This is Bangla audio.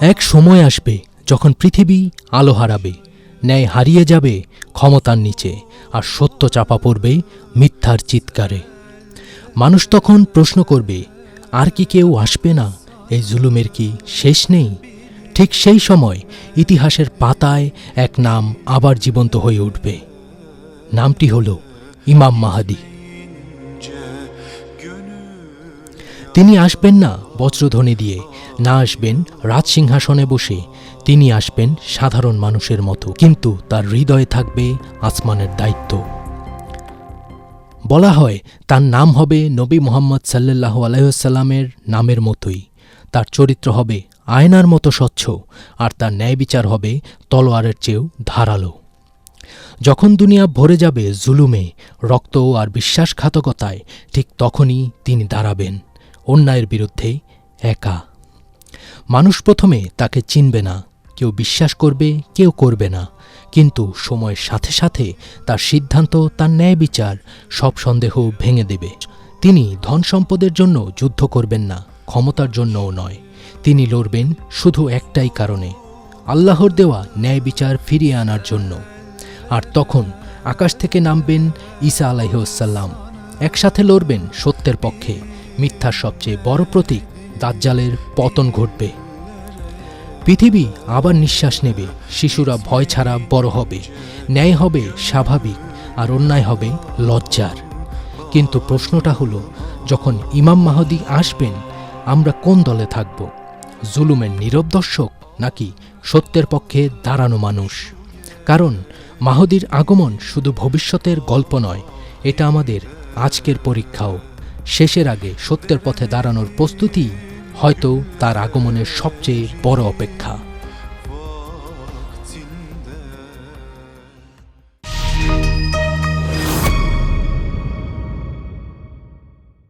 এক সময় আসবে যখন পৃথিবী আলো হারাবে, ন্যায় হারিয়ে যাবে ক্ষমতার নিচে, আর সত্য চাপা পড়বে মিথ্যার চিৎকারে। মানুষ তখন প্রশ্ন করবে, আর কি কেউ আসবে না? এই জুলুমের কি শেষ নেই? ঠিক সেই সময় ইতিহাসের পাতায় এক নাম আবার জীবন্ত হয়ে উঠবে। নামটি হল ইমাম মাহাদি। তিনি আসবেন না বজ্রধ্বনি দিয়ে, না আসবেন রাজসিংহাসনে বসে, তিনি আসবেন সাধারণ মানুষের মতো, কিন্তু তার হৃদয়ে থাকবে আসমানের দায়িত্ব। বলা হয়, তার নাম হবে নবী মোহাম্মদ সাল্লাহ আলাইসাল্লামের নামের মতোই। তার চরিত্র হবে আয়নার মতো স্বচ্ছ, আর তার ন্যায় বিচার হবে তলোয়ারের চেয়েও ধারালো। যখন দুনিয়া ভরে যাবে জুলুমে, রক্ত আর বিশ্বাসঘাতকতায়, ঠিক তখনই তিনি দাঁড়াবেন। অন্যায়ের বিরুদ্ধে একা। মানুষ প্রথমে তাকে চিনবে না, কেউ বিশ্বাস করবে, কেউ করবে না। কিন্তু সময়ের সাথে সাথে তার সিদ্ধান্ত, তার ন্যায় বিচার সব সন্দেহ ভেঙে দেবে। তিনি ধন সম্পদের জন্য যুদ্ধ করবেন না, ক্ষমতার জন্যও নয়। তিনি লড়বেন শুধু একটাই কারণে, আল্লাহর দেওয়া ন্যায় বিচার ফিরিয়ে আনার জন্য। আর তখন আকাশ থেকে নামবেন ঈসা আলাইহসাল্লাম একসাথে লড়বেন সত্যের পক্ষে মিথ্যার সবচেয়ে বড় প্রতীক দাজ্জালের পতন ঘটবে। পৃথিবী আবার নিঃশ্বাস নেবে, শিশুরা ভয় ছাড়া বড় হবে, ন্যায় হবে স্বাভাবিক, আর অন্যায় হবে লজ্জার। কিন্তু প্রশ্নটা হলো, যখন ইমাম মাহদি আসবেন, আমরা কোন দলে থাকব? জুলুমের নীরব দর্শক নাকি সত্যের পক্ষে দাঁড়ানো মানুষ? কারণ মাহদির আগমন শুধু ভবিষ্যতের গল্প নয়, এটা আমাদের আজকের পরীক্ষাও। শেষের আগে সত্যের পথে দাঁড়ানোর প্রস্তুতি হয়তো তার আগমনের সবচেয়ে বড় অপেক্ষা।